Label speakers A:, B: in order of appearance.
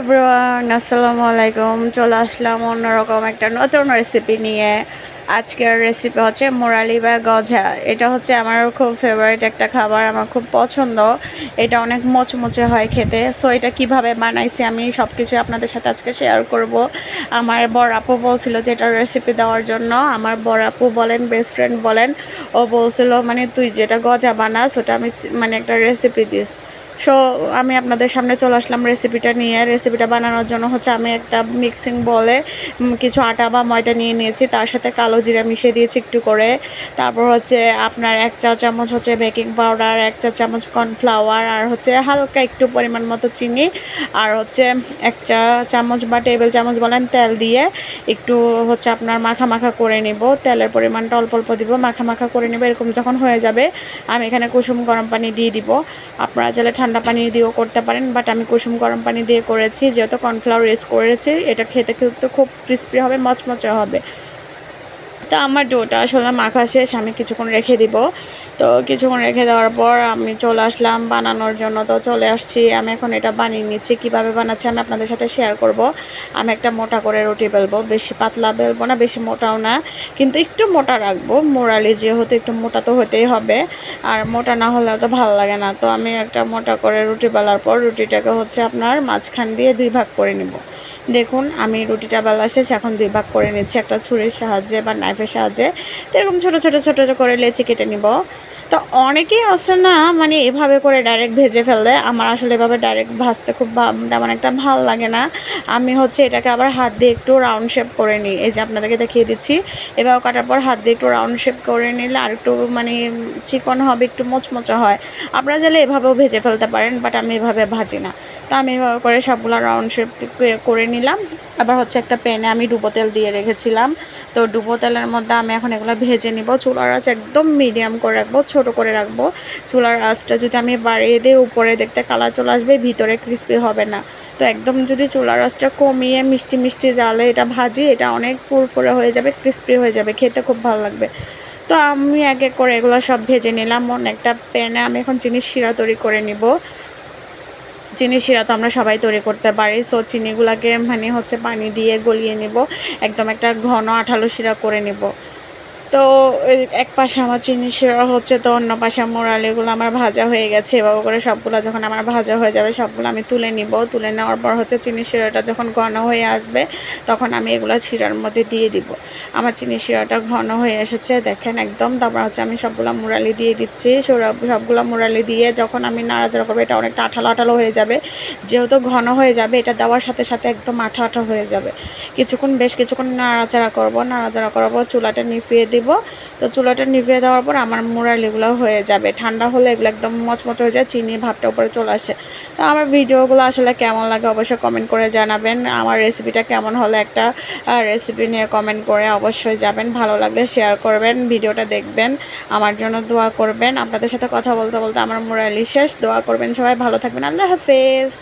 A: Everyone আসসালামু আলাইকুম। চলে আসলাম অন্যরকম একটা নতুন রেসিপি নিয়ে। আজকের রেসিপি হচ্ছে মোরালি বা গজা। এটা হচ্ছে আমার খুব ফেভারিট একটা খাবার, আমার খুব পছন্দ। এটা অনেক মোচমোচে হয় খেতে। সো এটা কীভাবে বানাইছি আমি সব কিছু আপনাদের সাথে আজকে শেয়ার করব। আমার বড় আপু বলছিল যে এটার রেসিপি দেওয়ার জন্য। আমার বড় আপু বলেন বেস্ট ফ্রেন্ড বলেন, ও বলছিল মানে তুই যেটা গজা বানাস, ওটা আমি মানে একটা রেসিপি দিস। সো আমি আপনাদের সামনে চলে আসলাম রেসিপিটা নিয়ে। রেসিপিটা বানানোর জন্য হচ্ছে আমি একটা মিক্সিং বলে কিছু আটা বা ময়দা নিয়ে নিয়েছি। তার সাথে কালো জিরা মিশিয়ে দিয়েছি একটু করে। তারপর হচ্ছে আপনার এক চা চামচ হচ্ছে বেকিং পাউডার এক চা চামচ কর্নফ্লাওয়ার আর হচ্ছে হালকা একটু পরিমাণ মতো চিনি, আর হচ্ছে এক চা চামচ বা টেবিল চামচ বলেন তেল দিয়ে একটু হচ্ছে আপনার মাখা মাখা করে নিব। তেলের পরিমাণটা অল্প অল্প দিব, মাখা মাখা করে নিব। এরকম যখন হয়ে যাবে, আমি এখানে কুসুম গরম পানি দিয়ে দিব। আপনারা চাইলে ঠান্ডা পানি দিয়েও করতে পারেন বাট আমি কুসুম গরম পানি দিয়ে করেছি, যেহেতু কর্নফ্লাওয়ার রেস করেছি, এটা খেতে খেতে খুব ক্রিস্পি হবে, মচমচে হবে। তো আমার ডোটা আসলে মাখা শেষ, আমি কিছুক্ষণ রেখে দিব। তো কিছুক্ষণ রেখে দেওয়ার পর আমি চলে আসলাম বানানোর জন্য। তো চলে আসছি, আমি এখন এটা বানিয়ে নিচ্ছি। কীভাবে বানাচ্ছি আমি আপনাদের সাথে শেয়ার করব। আমি একটা মোটা করে রুটি বেলবো, বেশি পাতলা বেলবো না, বেশি মোটাও না, কিন্তু একটু মোটা রাখব। মোরালি যেহেতু একটু মোটা তো হতেই হবে, আর মোটা না হলে তো ভালো লাগে না। তো আমি একটা মোটা করে রুটি বেলার পর রুটিটাকে হচ্ছে আপনার মাঝখান দিয়ে দুই ভাগ করে নিব। দেখুন, আমি রুটিটা বেলা শেষ এখন দুই ভাগ করে নিচ্ছি। একটা ছুরির সাহায্যে বা নাইফের সাহায্যে। তো এরকম ছোটো ছোটো ছোটো করে লেচি কেটে নিব। তো অনেকেই আছে না মানে এভাবে করে ডাইরেক্ট ভেজে ফেলে আমার আসলে এভাবে ডাইরেক্ট ভাজতে খুব তেমন একটা ভালো লাগে না। আমি হচ্ছে এটাকে আবার হাত দিয়ে একটু রাউন্ড শেপ করে নিই। এই যে আপনাদেরকে দেখিয়ে দিচ্ছি। এভাবে কাটার পর হাত দিয়ে একটু রাউন্ড শেপ করে নিলে আর একটু মানে চিকন হবে, একটু মোচমোচা হয়। আপনারা চাইলে এভাবেও ভেজে ফেলতে পারেন বাট আমি এভাবে ভাজি না। তো আমি এভাবে করে সবগুলো রাউন্ড শেপ করে নিলাম। আবার হচ্ছে একটা প্যানে আমি ডুবো তেল দিয়ে রেখেছিলাম। তো ডুবো তেলের মধ্যে আমি এখন এগুলো ভেজে নিব। চুলার আঁচ একদম মিডিয়াম করে রাখব। ছোট করে রাখব। চুলার আঁচটা যদি আমি বাড়িয়ে দিই উপরে দেখতে কালার চলে আসবে, ভিতরে ক্রিস্পি হবে না। তো একদম যদি চুলার আঁচটা কমিয়ে মিষ্টি মিষ্টি জালে এটা ভাজি, এটা অনেক ফুরফুরে হয়ে যাবে ক্রিস্পি হয়ে যাবে, খেতে খুব ভালো লাগবে। তো আমি এক এক করে এগুলো সব ভেজে নিলাম। একটা প্যানে আমি এখন চিনির শিরা তৈরি করে নিব। চিনি শিরা তো আমরা সবাই তৈরি করতে পারি। সো চিনিগুলোকে মানে হচ্ছে পানি দিয়ে গলিয়ে নিব। একদম একটা ঘন আঠালো শিরা করে নিব। তো এক পাশে আমার চিনি শিরা হচ্ছে তো অন্য পাশে মোরালিগুলো আমার ভাজা হয়ে গেছে। এভাবে করে সবগুলো যখন আমার ভাজা হয়ে যাবে, সবগুলো আমি তুলে নিব। তুলে নেওয়ার পর হচ্ছে চিনি শিরাটা যখন ঘন হয়ে আসবে, তখন আমি এগুলো শিরার মধ্যে দিয়ে দিব। আমার চিনি শিরাটা ঘন হয়ে এসেছে, দেখেন একদম। তারপর হচ্ছে আমি সবগুলো মুরালি দিয়ে দিচ্ছি। সবগুলো মুরালি দিয়ে যখন আমি নাড়াচাড়া করব, এটা অনেকটা আঠালো আঠালো হয়ে যাবে। যেহেতু ঘন হয়ে যাবে, এটা দেওয়ার সাথে সাথে একদম আঠা আঠা হয়ে যাবে। কিছুক্ষণ বেশ কিছুক্ষণ নাড়াচাড়া করব, নাড়াচাড়া পর চুলাটা নিভিয়ে দিব। তো চুলাটা নিভিয়ে দেওয়ার পর আমার মুরালিগুলো হয়ে যাবে। ঠান্ডা হলে এগুলো একদম মচমচ হয়ে যায়, চিনির ভাবটা উপরে চলে আসে। তো আমার ভিডিওগুলো আসলে কেমন লাগে অবশ্যই কমেন্ট করে জানাবেন। আমার রেসিপিটা কেমন হলে একটা রেসিপি নিয়ে কমেন্ট করে অবশ্যই যাবেন। ভালো লাগলে শেয়ার করবেন, ভিডিওটা দেখবেন, আমার জন্য দোয়া করবেন। আপনাদের সাথে কথা বলতে বলতে আমার মোরালি শেষ। দোয়া করবেন সবাই, ভালো থাকবেন। আল্লাহ হাফেজ।